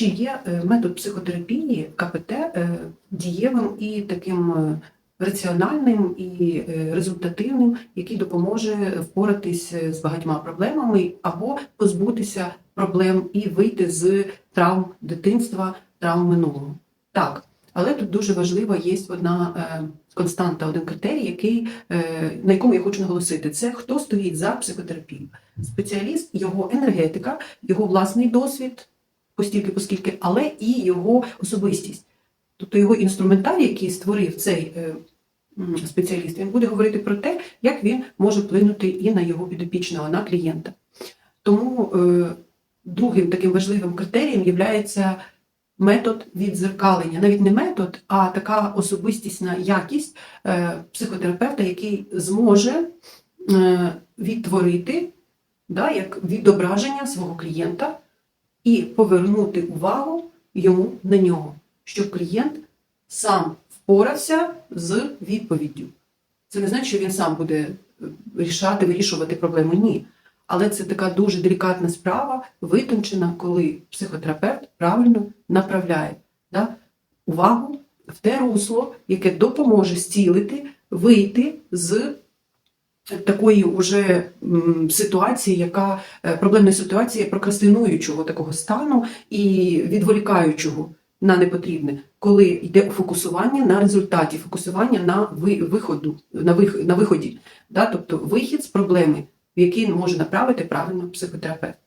Чи є е, метод психотерапії КПТ е, дієвим і таким е, раціональним і результативним, який допоможе впоратись з багатьма проблемами або позбутися проблем і вийти з травм дитинства, травм минулого? Так, але тут дуже важлива є одна константа, один критерій, який, на якому я хочу наголосити: це хто стоїть за психотерапією. Спеціаліст, його енергетика, його власний досвід, постільки, поскільки, але і його особистість. Тобто його інструментарій, який створив цей е, спеціаліст, він буде говорити про те, як він може вплинути і на його підопічного, на клієнта. Тому е, другим таким важливим критерієм є метод відзеркалення. Навіть не метод, а така особистісна якість е, психотерапевта, який зможе відтворити да, як відображення свого клієнта і повернути увагу йому на нього, щоб клієнт сам впорався з відповіддю. Це не значить, що він сам буде е, рішати, вирішувати проблеми. Ні. Але це така дуже делікатна справа, витончена, коли психотерапевт правильно направляє да, увагу в те русло, яке допоможе зцілити, вийти з такої уже ситуації, яка проблемна проблемної ситуації прокрастинуючого такого стану і відволікаючого на непотрібне, коли йде фокусування на результаті, фокусування на виходу, на, вих, на виході, да? тобто вихід з проблеми, в який може направити правильно психотерапевт.